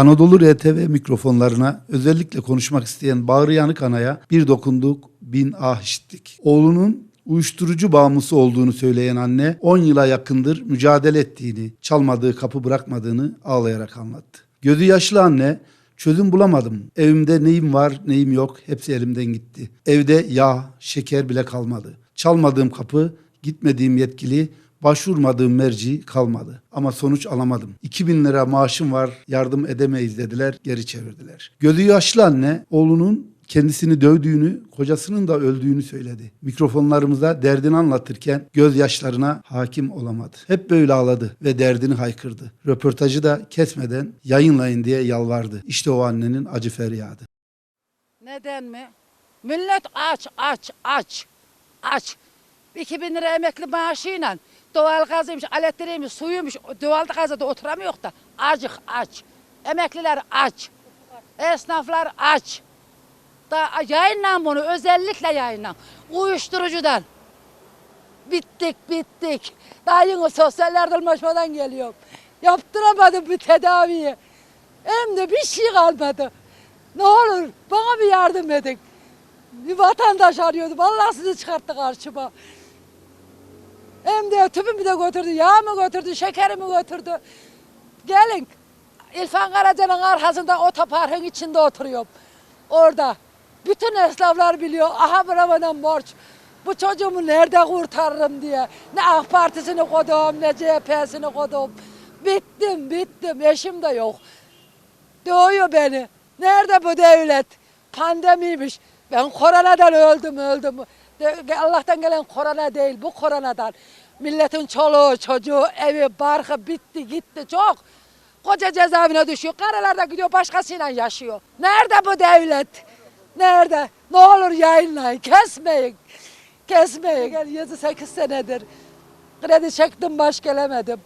Anadolu RTV mikrofonlarına özellikle konuşmak isteyen Bağrı Yanık Ana'ya bir dokunduk, bin ah işittik. Oğlunun uyuşturucu bağımlısı olduğunu söyleyen anne 10 yıla yakındır mücadele ettiğini, çalmadığı kapı bırakmadığını ağlayarak anlattı. Gözü yaşlı anne çözüm bulamadım. Evimde neyim var neyim yok hepsi elimden gitti. Evde yağ, şeker bile kalmadı. Çalmadığım kapı, gitmediğim yetkili, Başvurmadığım merci kalmadı ama sonuç alamadım. 2000 lira maaşım var yardım edemeyiz dediler geri çevirdiler. Gözü yaşlı anne oğlunun kendisini dövdüğünü, kocasının da öldüğünü söyledi. Mikrofonlarımıza derdini anlatırken gözyaşlarına hakim olamadı. Hep böyle ağladı ve derdini haykırdı. Röportajı da kesmeden yayınlayın diye yalvardı. İşte o annenin acı feryadı. Neden mi? Millet aç, aç, aç, aç. 2000 lira emekli maaşıyla doğal gazıymış, elektriğiymiş, suyuymuş, doğal gazda oturamıyor da acık aç. Emekliler aç. Esnaflar aç. Da yayınlan bunu özellikle yayınlan. Uyuşturucudan. Bittik bittik. Daha yeni sosyal yardımlaşmadan geliyorum. Yaptıramadım bir tedaviyi. Hem de bir şey kalmadı. Ne olur bana bir yardım edin. Bir vatandaş arıyordum. Allah sizi çıkarttı karşıma. Tüpümü de götürdü, yağ mı götürdü, şekerimi götürdü. Gelin. İlfan Karaca'nın arkasında otoparkın içinde oturuyorum. Orada. Bütün esnaflar biliyor. Aha bana borç. Bu çocuğumu nerede kurtarırım diye. Ne AK Partisi'ni kodum, ne CHP'sini kodum. Bittim, bittim. Eşim de yok. Doğuyor beni. Nerede bu devlet? Pandemiymiş. Ben koronadan öldüm öldüm. Allah'tan gelen korona değil bu koronadan. Milletin çoluğu çocuğu evi barkı bitti gitti çok. Koca cezaevine düşüyor. Karılar da gidiyor başkasıyla yaşıyor. Nerede bu devlet? Nerede? Ne olur yayınlayın. Kesmeyin. Kesmeyin. Gel 7-8 senedir. Kredi çektim baş gelemedim.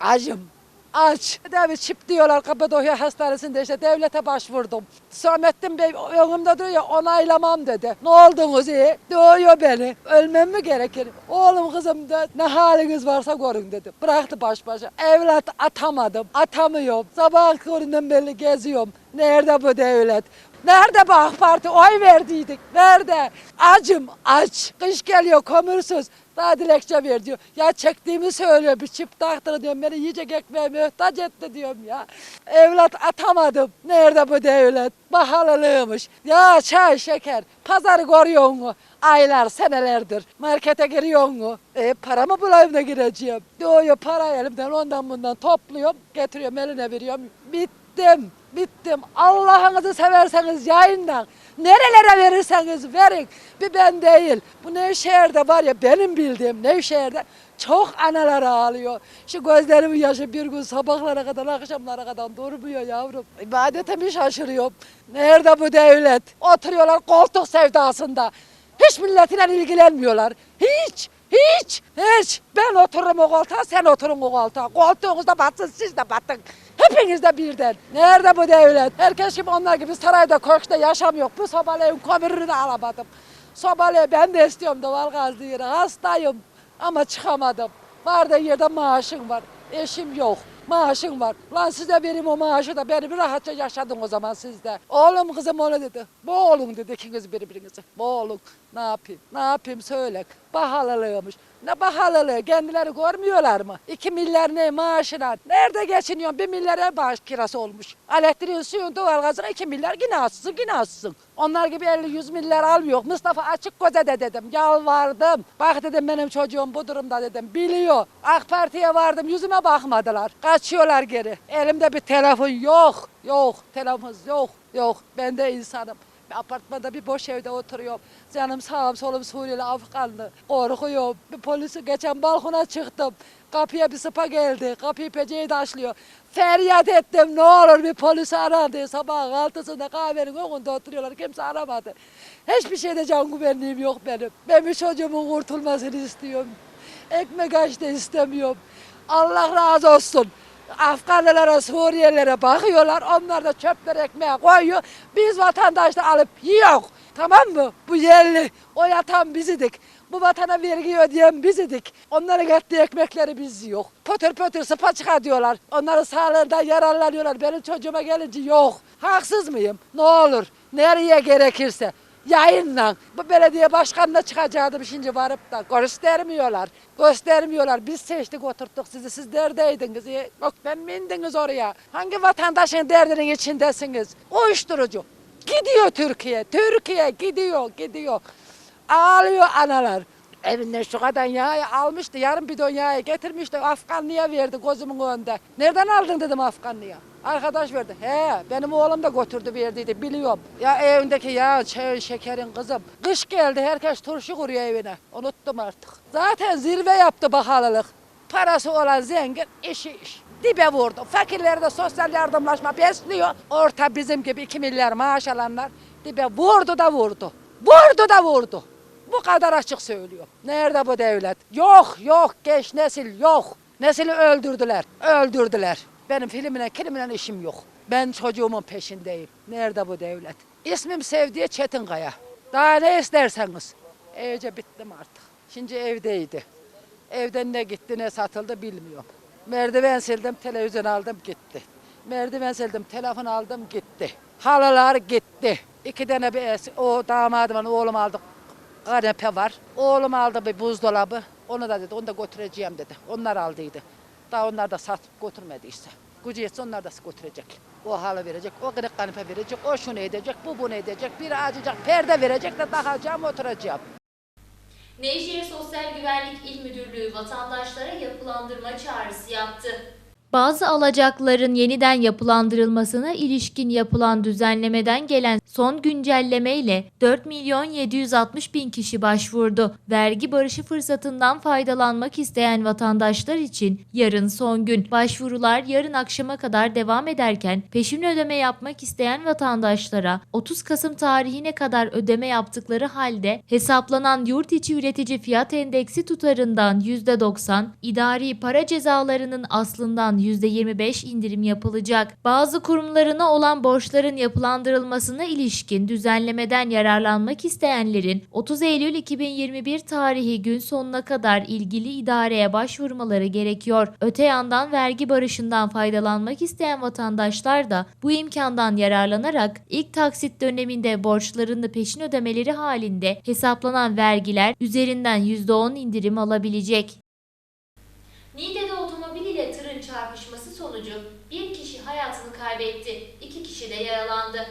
Acım. Aç. Tedavi çip diyorlar Kapadokya Hastanesi'nde işte devlete başvurdum. Samettin Bey önümde duruyor onaylamam dedi. Ne oldunuz iyi? Doğuyor beni. Ölmem mi gerekir? Oğlum kızım da ne haliniz varsa görün dedi. Bıraktı baş başa. Evlat atamadım. Atamıyorum. Sabah köründen belli geziyorum. Nerede bu devlet? Nerede bu Parti? Oy verdiydik. Nerede? Acım aç. Kış geliyor kömürsüz. Daha dilekçe ver diyor. Ya çektiğimi söylüyor. Bir çift taktır diyorum. Beni yiyecek ekmeğe muhtaç etti diyorum ya. Evlat atamadım. Nerede bu devlet? Pahalılığımış. Ya çay, şeker. Pazarı görüyor mu? Aylar, senelerdir. Markete giriyor mu? E, para mı bulayım da gireceğim? Doğuyor para elimden ondan bundan topluyorum. Getiriyorum eline veriyorum. Bittim. Bittim. Allah'ınızı severseniz yayından. Nerelere verirseniz verin. Bir ben değil. Bu Nevşehir'de var ya benim bildiğim Nevşehir'de çok analar ağlıyor. Şu gözlerimin yaşı bir gün sabahlara kadar akşamlara kadar durmuyor yavrum. İbadete mi şaşırıyorum? Nerede bu devlet? Oturuyorlar koltuk sevdasında. Hiç milletine ilgilenmiyorlar. Hiç. Hiç, hiç. Ben otururum o koltuğa, sen oturun o koltuğa. Koltuğunuzda batsın, siz de batın. Hepiniz de birden. Nerede bu devlet? Herkes gibi onlar gibi sarayda, köşkte yaşamıyor. Bu sobaleyin kömürünü de alamadım. Sobaleyi ben de istiyorum doğal diye. Hastayım ama çıkamadım. Var yerde maaşım var. Eşim yok. Maaşım var. Lan size vereyim o maaşı da beni bir rahatça yaşadın o zaman sizde. Oğlum kızım onu dedi. Bu oğlum dedi ikiniz birbirinize. Bu oğlum ne yapayım? Ne yapayım söyle. Pahalılığımış. Ne pahalılığı kendileri görmüyorlar mı? İki milyar ne maaşına? Nerede geçiniyorsun? Bir milyara bağış kirası olmuş. Elektriğin suyun doğalgazına iki milyar yine azsın yine azsın. Onlar gibi 50-100 milyar almıyor. Mustafa açık göze de dedim. Yalvardım. Bak dedim benim çocuğum bu durumda dedim. Biliyor. AK Parti'ye vardım yüzüme bakmadılar. Kaçıyorlar geri. Elimde bir telefon yok. Yok. Telefon yok. Yok. Ben de insanım. Apartmanda bir boş evde oturuyorum. Canım sağım solum Suriyeli Afganlı. Korkuyorum. Bir polisi geçen balkona çıktım. Kapıya bir sıpa geldi. Kapıyı peceyi taşlıyor. Feryat ettim ne olur bir polis aradı. Sabah altısında kahvenin önünde oturuyorlar. Kimse aramadı. Hiçbir şeyde can güvenliğim yok benim. Ben bir çocuğumun kurtulmasını istiyorum. Ekmek aç da istemiyorum. Allah razı olsun. Afganlılara, Suriyelilere bakıyorlar. Onlar da çöpler ekmeğe koyuyor. Biz vatandaş da alıp yiyor. Tamam mı? Bu yerli. O yatan bizidik. Bu vatana vergi ödeyen biz idik. Onların ettiği ekmekleri biz yok. Pötür pötür sıpaçıka diyorlar. Onların sağlığından yararlanıyorlar. Benim çocuğuma gelince yok. Haksız mıyım? Ne olur. Nereye gerekirse. Yayınla. Bu belediye başkanına çıkacaktım şimdi varıp da göstermiyorlar. Göstermiyorlar. Biz seçtik oturttuk sizi. Siz neredeydiniz? E, Yok ben mi indiniz oraya? Hangi vatandaşın derdinin içindesiniz? Uyuşturucu. Gidiyor Türkiye. Türkiye gidiyor gidiyor. Ağlıyor analar. Evinden şu kadar yağı almıştı. Yarım bidon yağı getirmişti. Afganlıya verdi gözümün önünde. Nereden aldın dedim Afganlıya. Arkadaş verdi. He benim oğlum da götürdü verdiydi biliyorum. Ya evindeki yağ, çay, şekerin kızım. Kış geldi herkes turşu kuruyor evine. Unuttum artık. Zaten zirve yaptı bakalılık. Parası olan zengin işi iş. Dibe vurdu. Fakirleri de sosyal yardımlaşma besliyor. Orta bizim gibi 2 milyar maaş alanlar dibe vurdu da vurdu. Vurdu da vurdu. Bu kadar açık söylüyor. Nerede bu devlet? Yok yok genç nesil yok. Nesili öldürdüler. Öldürdüler. Benim filmine kilimle işim yok. Ben çocuğumun peşindeyim. Nerede bu devlet? İsmim Sevdiye Çetinkaya. Daha ne isterseniz. Evce bittim artık. Şimdi evdeydi. Evden ne gitti ne satıldı bilmiyorum. Merdiven sildim, televizyon aldım gitti. Merdiven sildim, telefon aldım gitti. Halılar gitti. İki tane bir o damadımın oğlum aldı kanepe var. Oğlum aldı bir buzdolabı. Onu da dedi, onu da götüreceğim dedi. Onlar aldıydı. Daha onlar da satıp götürmediyse. Gücü yetse onlar da götürecek. O halı verecek, o kırık kanepe verecek, o şunu edecek, bu bunu edecek. Biri acıyacak, perde verecek de takacağım, oturacağım. Nevşehir Sosyal Güvenlik İl Müdürlüğü vatandaşlara yapılandırma çağrısı yaptı. Bazı alacakların yeniden yapılandırılmasına ilişkin yapılan düzenlemeden gelen son güncelleme ile 4 milyon 760 bin kişi başvurdu. Vergi barışı fırsatından faydalanmak isteyen vatandaşlar için yarın son gün. Başvurular yarın akşama kadar devam ederken peşin ödeme yapmak isteyen vatandaşlara 30 Kasım tarihine kadar ödeme yaptıkları halde hesaplanan yurt içi üretici fiyat endeksi tutarından %90, idari para cezalarının aslından %25 indirim yapılacak. Bazı kurumlarına olan borçların yapılandırılmasına ilişkin düzenlemeden yararlanmak isteyenlerin 30 Eylül 2021 tarihi gün sonuna kadar ilgili idareye başvurmaları gerekiyor. Öte yandan vergi barışından faydalanmak isteyen vatandaşlar da bu imkandan yararlanarak ilk taksit döneminde borçlarını peşin ödemeleri halinde hesaplanan vergiler üzerinden %10 indirim alabilecek. Niğde'de otomobil ile tırın çarpışması sonucu bir kişi hayatını kaybetti, iki kişi de yaralandı.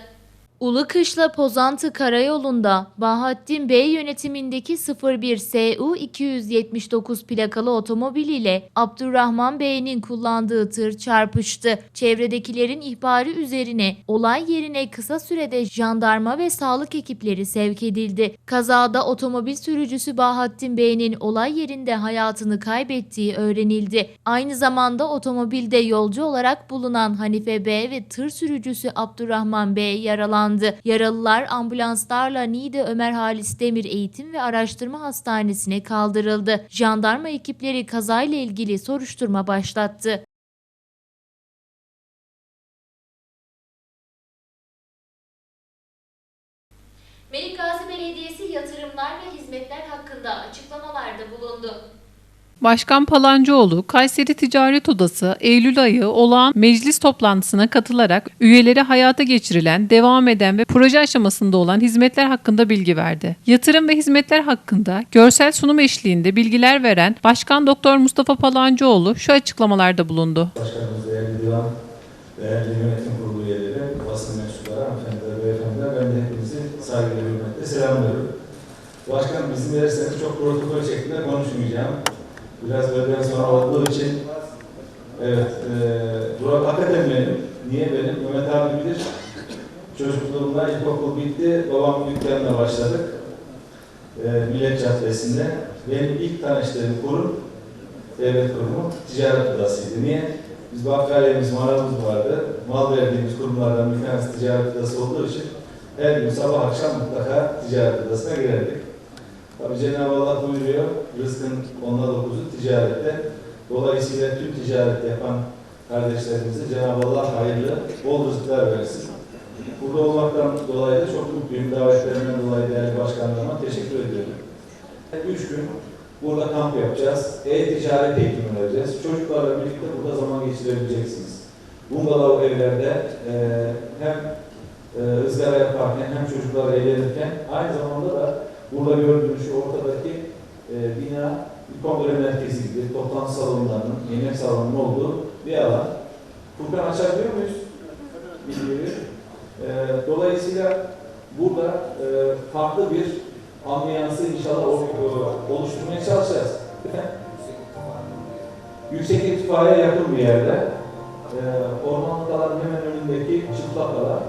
Ulukışla Pozantı Karayolu'nda Bahattin Bey yönetimindeki 01 SU 279 plakalı otomobil ile Abdurrahman Bey'in kullandığı tır çarpıştı. Çevredekilerin ihbarı üzerine olay yerine kısa sürede jandarma ve sağlık ekipleri sevk edildi. Kazada otomobil sürücüsü Bahattin Bey'in olay yerinde hayatını kaybettiği öğrenildi. Aynı zamanda otomobilde yolcu olarak bulunan Hanife B ve tır sürücüsü Abdurrahman Bey yaralandı. Yaralılar ambulanslarla Niğde Ömer Halis Demir Eğitim ve Araştırma Hastanesi'ne kaldırıldı. Jandarma ekipleri kazayla ilgili soruşturma başlattı. Melikgazi Belediyesi yatırımlar ve hizmetler hakkında açıklamalarda bulundu. Başkan Palancıoğlu, Kayseri Ticaret Odası Eylül ayı olağan meclis toplantısına katılarak üyeleri hayata geçirilen, devam eden ve proje aşamasında olan hizmetler hakkında bilgi verdi. Yatırım ve hizmetler hakkında görsel sunum eşliğinde bilgiler veren Başkan Doktor Mustafa Palancıoğlu şu açıklamalarda bulundu. Başkanımız, değerli divan, değerli yönetim kurulu üyeleri, basın mensupları, hanımefendiler, beyefendiler, ben de hepinizi saygıyla, hürmetle selamlıyorum. Başkanım izin verirseniz çok protokol şeklinde konuşmayacağım. Biraz öğleden sonra olduğu için, evet, e, Burak hakikaten. Niye benim? Mehmet abi bilir. Çocukluğumda ilkokul bitti, babamın dükkanına başladık. E, Millet Caddesi'nde. Benim ilk tanıştığım kurum, devlet kurumu ticaret odasıydı. Niye? Biz bakkaliyemiz, manavımız vardı. Mal verdiğimiz kurumlardan bir tanesi ticaret odası olduğu için her gün sabah akşam mutlaka ticaret odasına girerdik. Tabi Cenab-ı Allah buyuruyor, rızkın onda dokuzu ticarette. Dolayısıyla tüm ticaret yapan kardeşlerimize Cenab-ı Allah hayırlı, bol rızıklar versin. Burada olmaktan dolayı da çok mutluyum. Davetlerinden dolayı değerli başkanlarıma teşekkür ediyorum. Üç gün burada kamp yapacağız. E-ticaret eğitimi vereceğiz. Çocuklarla birlikte burada zaman geçirebileceksiniz. Bungalov evlerde e, hem e, ızgara yaparken hem çocuklar eğlenirken aynı zamanda da burada gördüğünüz şu ortadaki e, bina kongre merkezi gibi toplantı salonlarının, yemek salonunun olduğu bir alan. Furkan açabiliyor muyuz? Bilgileri. E, dolayısıyla burada e, farklı bir ambiyansı inşallah oluşturmaya çalışacağız. Yüksek irtifaya yakın bir yerde. E, ormanlık alanın hemen önündeki çıplak alan.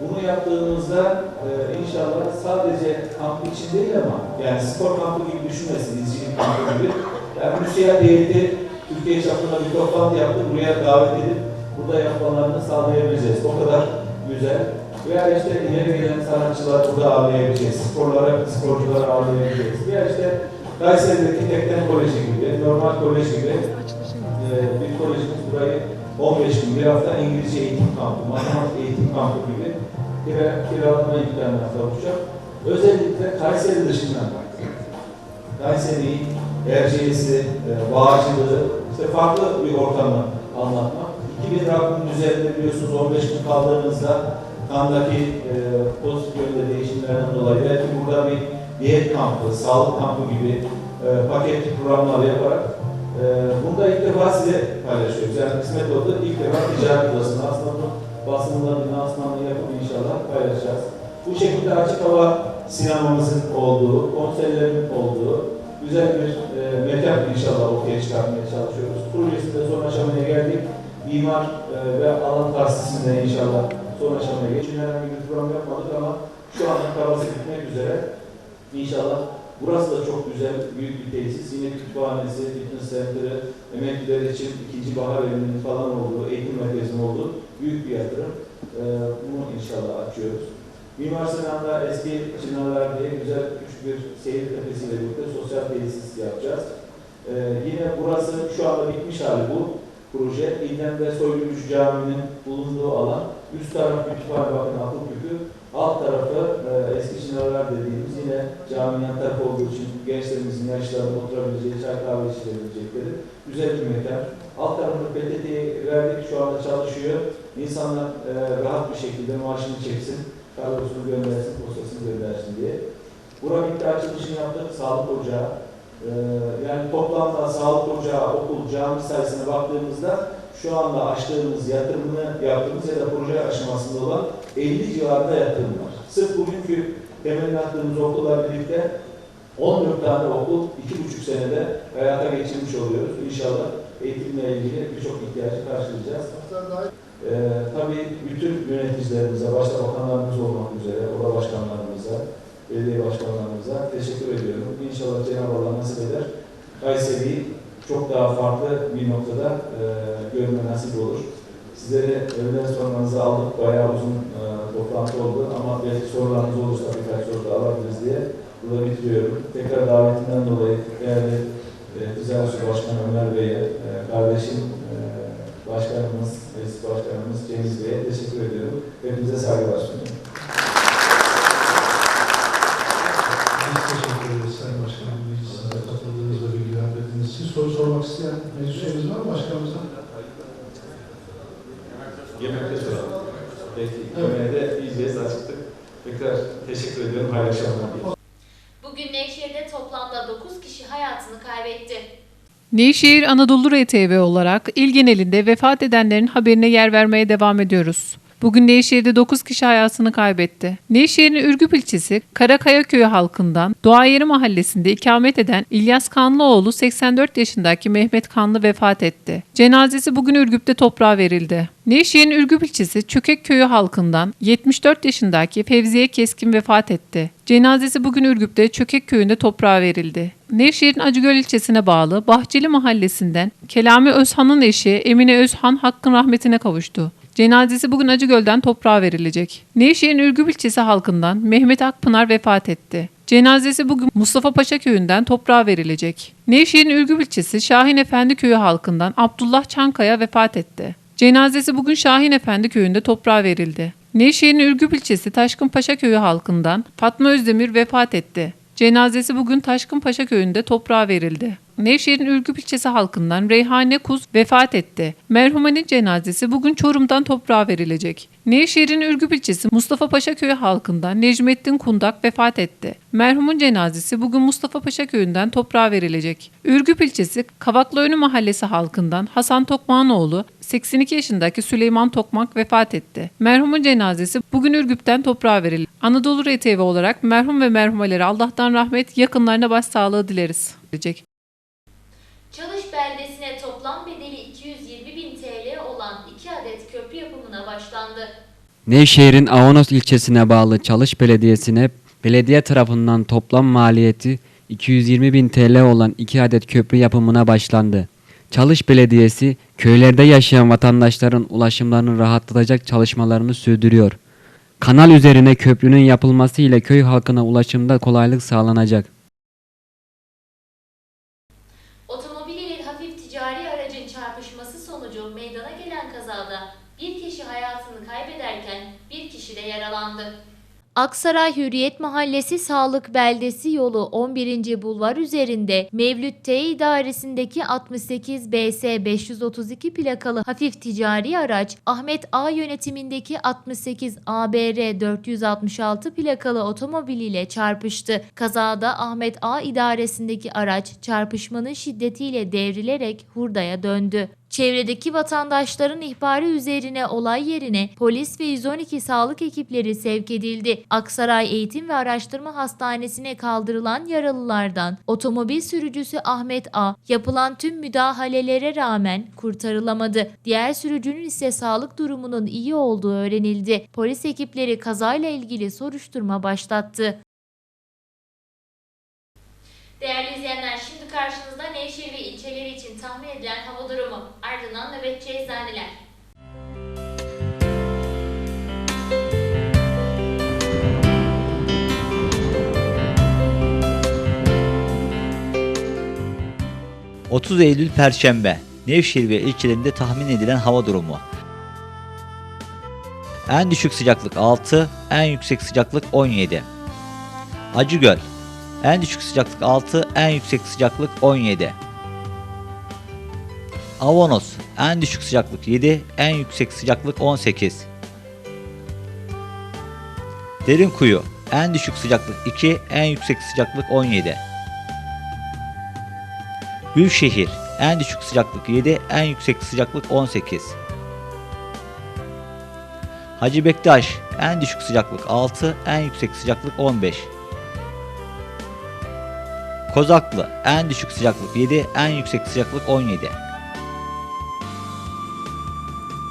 Bunu yaptığımızda e, inşallah sadece kamp için değil ama yani spor kampı gibi düşünmesin, izcilik kampı gibi. Yani müsiyat heyeti Türkiye çapında bir toplantı yaptı, buraya davet edip burada yapmalarını sağlayabileceğiz. O kadar güzel. Veya işte ileri gelen sanatçılar burada ağırlayabileceğiz. Sporlara, sporcuları ağırlayabileceğiz. Veya işte Kayseri'deki Tekten Koleji gibi, normal kolej gibi e, bir kolejimiz burayı 15 gün, bir hafta İngilizce eğitim kampı, matematik eğitim kampı gibi kira, kiralama imkanına kavuşacak. Özellikle Kayseri dışından Kayseri'yi, Erciyes'i, e, Bağcılar'ı işte farklı bir ortamı anlatmak. 2000 rakımın üzerinde biliyorsunuz 15 gün kaldığınızda kandaki e, pozitif yönde değişimlerden dolayı belki burada bir diyet kampı, sağlık kampı gibi e, paketli programlar yaparak e, bunu da ilk defa size paylaşıyoruz. Yani kısmet oldu. İlk defa ticaret odasında basınından bir lansmanını yapıp inşallah paylaşacağız. Bu şekilde açık hava sinemamızın olduğu, konserlerin olduğu güzel bir e, mekan inşallah ortaya çıkartmaya çalışıyoruz. Projesinde son aşamaya geldik. Mimar e, ve alan tahsisinde inşallah son aşamaya geçin. Herhangi bir program yapmadık ama şu anda kabası bitmek üzere. İnşallah burası da çok güzel, büyük bir tesis. Yine kütüphanesi, fitness center'ı, emekliler için ikinci bahar evinin falan olduğu, eğitim merkezinin olduğu büyük bir yatırım. E, bunu inşallah açıyoruz. Mimar Sinan'da eski Çınarlar diye güzel küçük bir seyir tepesiyle birlikte sosyal tesis yapacağız. Ee, yine burası şu anda bitmiş hali bu proje. İlden ve Soylucuş Camii'nin bulunduğu alan. Üst taraf kütüphane bakın akıl küpü. Alt tarafı e, eski Çınarlar dediğimiz yine caminin yan tarafı olduğu için gençlerimizin, yaşlıların oturabileceği, çay kahve içebilecekleri güzel bir mekan. Alt tarafını PTT'ye verdik, şu anda çalışıyor. İnsanlar e, rahat bir şekilde maaşını çeksin kargosunu göndersin, postasını göndersin diye. Bura bitti açılışını yaptık, sağlık ocağı. Ee, yani toplamda sağlık ocağı, okul, cami sayısına baktığımızda şu anda açtığımız, yatırımını yaptığımız ya da proje aşamasında olan 50 civarında yatırım var. Sırf bugünkü temelini attığımız okullar birlikte 14 tane okul 2,5 senede hayata geçirmiş oluyoruz. İnşallah eğitimle ilgili birçok ihtiyacı karşılayacağız. Ee, tabii bütün yöneticilerimize, başta bakanlarımız olmak üzere, oda başkanlarımıza, belediye başkanlarımıza teşekkür ediyorum. İnşallah Cenab-ı Allah nasip eder. Kayseri'yi çok daha farklı bir noktada e, görme nasip olur. Sizleri öğleden sonranızı aldık. Bayağı uzun e, toplantı oldu ama belki sorularınız olursa birkaç soru da alabiliriz diye burada bitiriyorum. Tekrar davetinden dolayı değerli e, Ticaret Su Başkanı Ömer Bey'e, e, kardeşim e, Başkanımız, Meclis Başkanımız Cengiz Bey'e teşekkür ediyorum. Hepinize saygılar sunuyorum. Biz teşekkür ederiz Sayın Başkanım. Meclisimize katıldığınız ve bilgiler verdiğiniz için. Soru sormak isteyen meclis üyemiz var mı başkanımıza? Yemekte soralım. Peki, yemeğe de açıktık. Tekrar teşekkür ediyorum. Hayırlı akşamlar. Bugün Nevşehir'de toplamda 9 kişi hayatını kaybetti. Nevşehir Anadolu RTV olarak il genelinde vefat edenlerin haberine yer vermeye devam ediyoruz. Bugün Nevşehir'de 9 kişi hayatını kaybetti. Nevşehir'in Ürgüp ilçesi Karakaya köyü halkından Doğayeri mahallesinde ikamet eden İlyas Kanlıoğlu 84 yaşındaki Mehmet Kanlı vefat etti. Cenazesi bugün Ürgüp'te toprağa verildi. Nevşehir'in Ürgüp ilçesi Çökek köyü halkından 74 yaşındaki Fevziye Keskin vefat etti. Cenazesi bugün Ürgüp'te Çökek köyünde toprağa verildi. Nevşehir'in Acıgöl ilçesine bağlı Bahçeli mahallesinden Kelami Özhan'ın eşi Emine Özhan hakkın rahmetine kavuştu. Cenazesi bugün Acıgöl'den toprağa verilecek. Nevşehir'in Ürgüp ilçesi halkından Mehmet Akpınar vefat etti. Cenazesi bugün Mustafa Paşa köyünden toprağa verilecek. Nevşehir'in Ürgüp ilçesi Şahin Efendi köyü halkından Abdullah Çankaya vefat etti. Cenazesi bugün Şahin Efendi köyünde toprağa verildi. Nevşehir'in Ürgüp ilçesi Taşkınpaşa köyü halkından Fatma Özdemir vefat etti. Cenazesi bugün Taşkınpaşa köyünde toprağa verildi. Nevşehir'in Ürgüp ilçesi halkından Reyhane Kuz vefat etti. Merhumenin cenazesi bugün Çorum'dan toprağa verilecek. Nevşehir'in Ürgüp ilçesi Mustafa Paşa köyü halkından Necmettin Kundak vefat etti. Merhumun cenazesi bugün Mustafa Paşa köyünden toprağa verilecek. Ürgüp ilçesi Kavaklıönü mahallesi halkından Hasan Tokmak'ın oğlu 82 yaşındaki Süleyman Tokmak vefat etti. Merhumun cenazesi bugün Ürgüp'ten toprağa verildi. Anadolu RTV olarak merhum ve merhumelere Allah'tan rahmet, yakınlarına başsağlığı dileriz. Çalış beldesine toplam bedeli 220 bin TL olan 2 adet köprü yapımına başlandı. Nevşehir'in Avanos ilçesine bağlı Çalış Belediyesi'ne belediye tarafından toplam maliyeti 220 bin TL olan 2 adet köprü yapımına başlandı. Çalış Belediyesi köylerde yaşayan vatandaşların ulaşımlarını rahatlatacak çalışmalarını sürdürüyor. Kanal üzerine köprünün yapılması ile köy halkına ulaşımda kolaylık sağlanacak. Otomobil ile hafif ticari aracın çarpışması sonucu meydana gelen kazada bir kişi hayatını kaybederken bir kişi de yaralandı. Aksaray Hürriyet Mahallesi Sağlık Beldesi yolu 11. Bulvar üzerinde Mevlüt T idaresindeki 68 BS 532 plakalı hafif ticari araç Ahmet A yönetimindeki 68 ABR 466 plakalı otomobiliyle çarpıştı. Kazada Ahmet A idaresindeki araç çarpışmanın şiddetiyle devrilerek hurdaya döndü. Çevredeki vatandaşların ihbarı üzerine olay yerine polis ve 112 sağlık ekipleri sevk edildi. Aksaray Eğitim ve Araştırma Hastanesi'ne kaldırılan yaralılardan otomobil sürücüsü Ahmet A yapılan tüm müdahalelere rağmen kurtarılamadı. Diğer sürücünün ise sağlık durumunun iyi olduğu öğrenildi. Polis ekipleri kazayla ilgili soruşturma başlattı. Değerli izleyenler şimdi karşınızda Nevşehir ve tahmin edilen hava durumu ardından nöbetçi eczaneler. Hı. 30 Eylül Perşembe Nevşehir ve ilçelerinde tahmin edilen hava durumu. En düşük sıcaklık 6, en yüksek sıcaklık 17. Acıgöl En düşük sıcaklık 6, en yüksek sıcaklık 17. Avanos En düşük sıcaklık 7, en yüksek sıcaklık 18. Derinkuyu En düşük sıcaklık 2, en yüksek sıcaklık 17. Gülşehir en düşük sıcaklık 7, en yüksek sıcaklık 18. Hacı Bektaş en düşük sıcaklık 6, en yüksek sıcaklık 15. Kozaklı en düşük sıcaklık 7, en yüksek sıcaklık 17.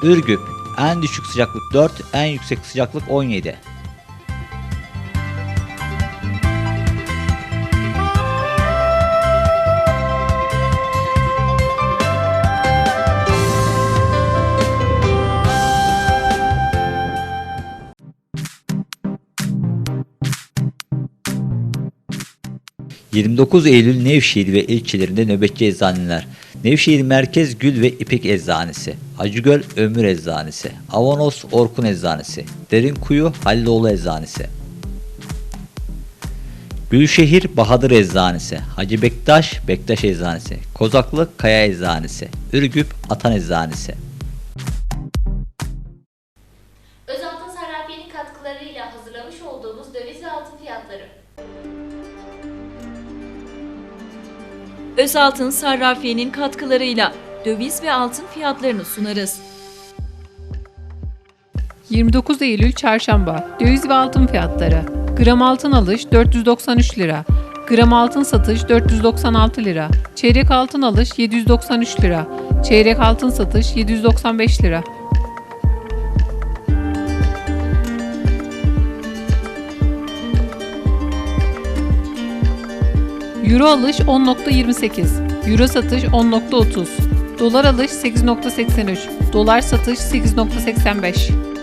Ürgüp en düşük sıcaklık 4, en yüksek sıcaklık 17. ...29 Eylül Nevşehir ve ilçelerinde nöbetçi eczaneler. Nevşehir Merkez Gül ve İpek Eczanesi, Acıgöl Ömür Eczanesi, Avanos Orkun Eczanesi, Derinkuyu Halloğlu Eczanesi. Gülşehir Bahadır Eczanesi, Hacı Bektaş Bektaş Eczanesi, Kozaklı Kaya Eczanesi, Ürgüp Atan Eczanesi. Özaltın Sarrafiye'nin katkılarıyla döviz ve altın fiyatlarını sunarız. 29 Eylül Çarşamba Döviz ve altın fiyatları. Gram altın alış 493 lira. Gram altın satış 496 lira. Çeyrek altın alış 793 lira. Çeyrek altın satış 795 lira Euro alış 10.28 Euro satış 10.30 Dolar alış 8.83 Dolar satış 8.85